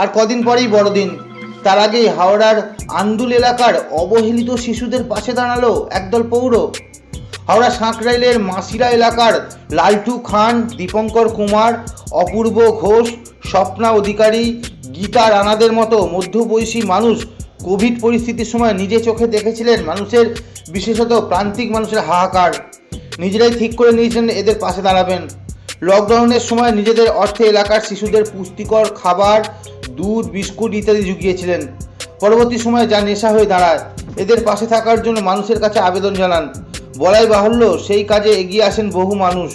আর কদিন পরেই বড়দিন। তার আগেই হাওড়ার আন্দুল এলাকার অবহেলিত শিশুদের পাশে দাঁড়াল একদল পৌর। হাওড়া সাঁকরাইলের মাসিরা এলাকার লালটু খান, দীপঙ্কর কুমার, অপূর্ব ঘোষ, স্বপ্না অধিকারী, গীতা রানাদের মতো মধ্যবয়সী মানুষ কোভিড পরিস্থিতির সময় নিজে চোখে দেখেছিলেন মানুষের, বিশেষত প্রান্তিক মানুষের হাহাকার। নিজেরাই ঠিক করে নিয়েছেন এদের পাশে দাঁড়াবেন। লকডাউনের সময় নিজেদের অর্থে এলাকার শিশুদের পুষ্টিকর খাবার দুধ, বিস্কুট ইত্যাদি জুগিয়েছিলেন। পরবর্তী সময়ে যা নেশা হয়ে দাঁড়ায়, এদের পাশে থাকার জন্য মানুষের কাছে আবেদন জানান। বলাই বাহুল্য, সেই কাজে এগিয়ে আসেন বহু মানুষ।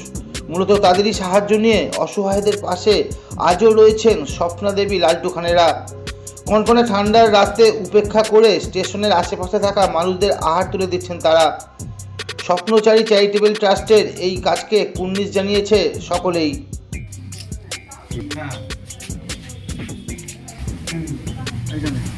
মূলত তাদেরই সাহায্য নিয়ে অসহায়দের পাশে আজও রয়েছেন স্বপ্না দেবী, লালটু খানেরা। কনকনে ঠান্ডার রাতে উপেক্ষা করে স্টেশনের আশেপাশে থাকা মানুষদের আহার তুলে দিচ্ছেন তারা। স্বপ্নচারী চ্যারিটেবল ট্রাস্টের এই কাজকে কুর্নিশ জানিয়েছে সকলেই।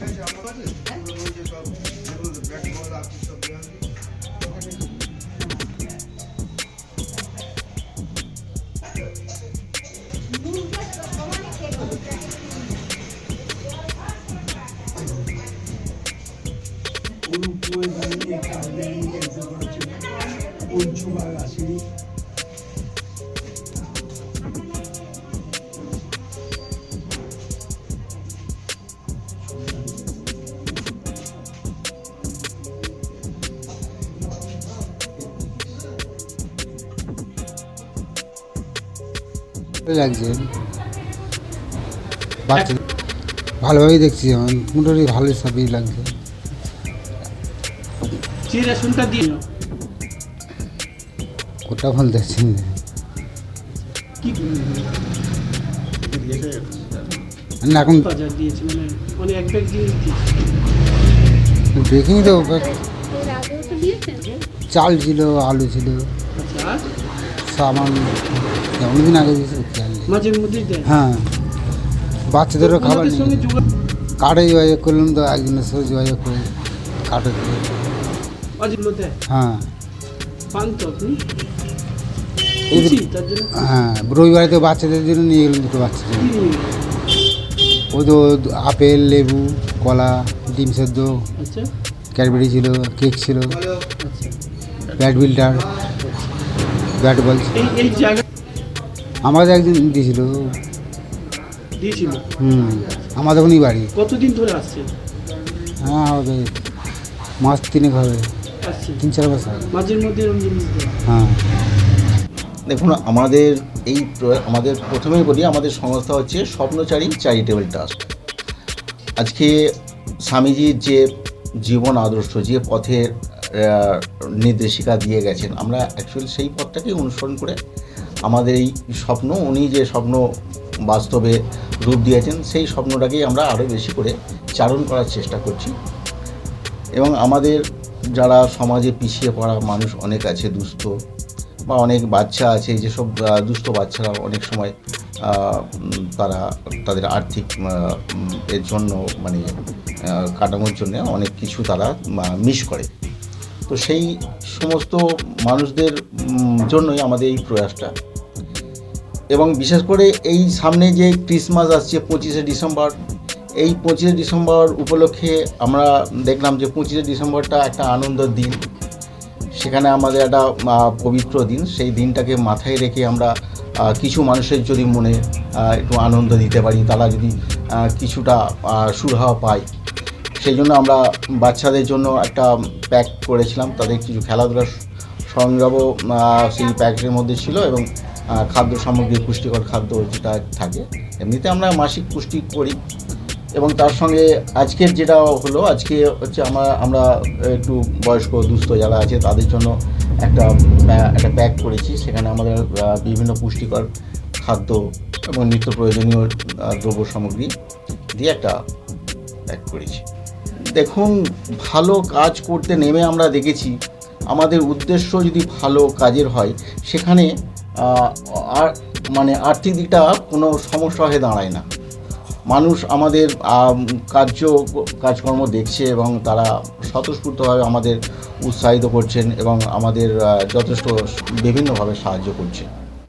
ভালো লাগছে বাচ্চা ভালোভাবেই দেখছি আমার মোটামুটি ভালোই সবই লাগছে যে রেশনটা দিয়ে ওটা ভালো দেখছি না কি না। এখন বাজার দিয়েছে মানে মানে এক ব্যাগ দিয়ে দিয়েছে। দেখিনি তো ওটা এর আগেও তো চাল ছিল আলু ছিল। আচ্ছা আর অনেকদিন আগে মাঝে মধ্যেই দেয় হ্যাঁ বাচ্চাদেরও খাবার সঙ্গে যোগাযোগ কার্ডে যোগাযোগ করলাম তো একজনের সাথে যোগাযোগ করে কার্ডে দেয় হ্যাঁ। পান তো আপনি? এই যে- খুশি তার জন্য? হ্যাঁ রবিবারে তো বাচ্চাদের জন্য নিয়ে গেলাম দুটো বাচ্চাদের কি নিয়ে? ওই তো আপেল লেবু কলা ডিম সেদ্ধ। আচ্ছা। ক্যাডবেরি ছিল কেক ছিল। আচ্ছা। ব্যাট বিল্ডার ব্যাট বল এই এই জায়গা আমাদের একজন দিয়েছিল। দিয়েছিল? হুম আমাদের ওখানেই বাড়ি। কতদিন ধরে আসছে হ্যাঁ হবে মাস তিনেক হবে। তিন চার বছর মাঝের মধ্যে হ্যাঁ? দেখুন আমাদের এই আমাদের প্রথমেই বলি আমাদের সংস্থা হচ্ছে স্বপ্নচারী চ্যারিটেবল ট্রাস্ট আজকে স্বামীজির যে জীবন আদর্শ যে পথের নির্দেশিকা দিয়ে গেছেন আমরা অ্যাকচুয়ালি সেই পথটাকে অনুসরণ করে আমাদের এই স্বপ্ন, উনি যে স্বপ্ন বাস্তবে রূপ দিয়েছেন, সেই স্বপ্নটাকেই আমরা আরও বেশি করে চারণ করার চেষ্টা করছি। এবং আমাদের যারা সমাজে পিছিয়ে পড়া মানুষ অনেক আছে, দুস্থ বা অনেক বাচ্চা আছে যেসব দুস্থ বাচ্চারা অনেক সময় তারা তাদের আর্থিক এর জন্য মানে কাটানোর জন্য অনেক কিছু তারা মিস করে। তো সেই সমস্ত মানুষদের জন্যই আমাদের এই প্রয়াসটা। এবং বিশেষ করে এই সামনে যে ক্রিসমাস আসছে পঁচিশে ডিসেম্বর, এই পঁচিশে ডিসেম্বর উপলক্ষে আমরা দেখলাম যে পঁচিশে ডিসেম্বরটা একটা আনন্দের দিন। সেখানে আমাদের একটা পবিত্র দিন। সেই দিনটাকে মাথায় রেখে আমরা কিছু মানুষের যদি মনে একটু আনন্দ দিতে পারি, তারা যদি কিছুটা সুরাহা পায়। সেই জন্য আমরা বাচ্চাদের জন্য একটা প্যাক করেছিলাম। তাদের কিছু খেলাধুলার সরঞ্জামও সেই প্যাকের মধ্যে ছিল এবং খাদ্য সামগ্রী, পুষ্টিকর খাদ্য যেটা থাকে, এমনিতে আমরা মাসিক পুষ্টি করি। এবং তার সঙ্গে আজকের যেটা হলো, আজকে হচ্ছে আমরা আমরা একটু বয়স্ক, দুস্থ যারা আছে, তাদের জন্য একটা একটা প্যাক করেছি। সেখানে আমাদের বিভিন্ন পুষ্টিকর খাদ্য এবং নিত্য প্রয়োজনীয় দ্রব্য সামগ্রী দিয়ে একটা প্যাক করেছি। দেখুন, ভালো কাজ করতে নেমে আমরা দেখেছি, আমাদের উদ্দেশ্য যদি ভালো কাজের হয়, সেখানে আর মানে আর্থিক দিকটা কোনো সমস্যা হয়ে দাঁড়ায় না। মানুষ আমাদের কার্য, কাজকর্ম দেখছে এবং তারা স্বতঃস্ফূর্তভাবে আমাদের উৎসাহিত করছেন এবং আমাদের যথেষ্ট বিভিন্নভাবে সাহায্য করছে।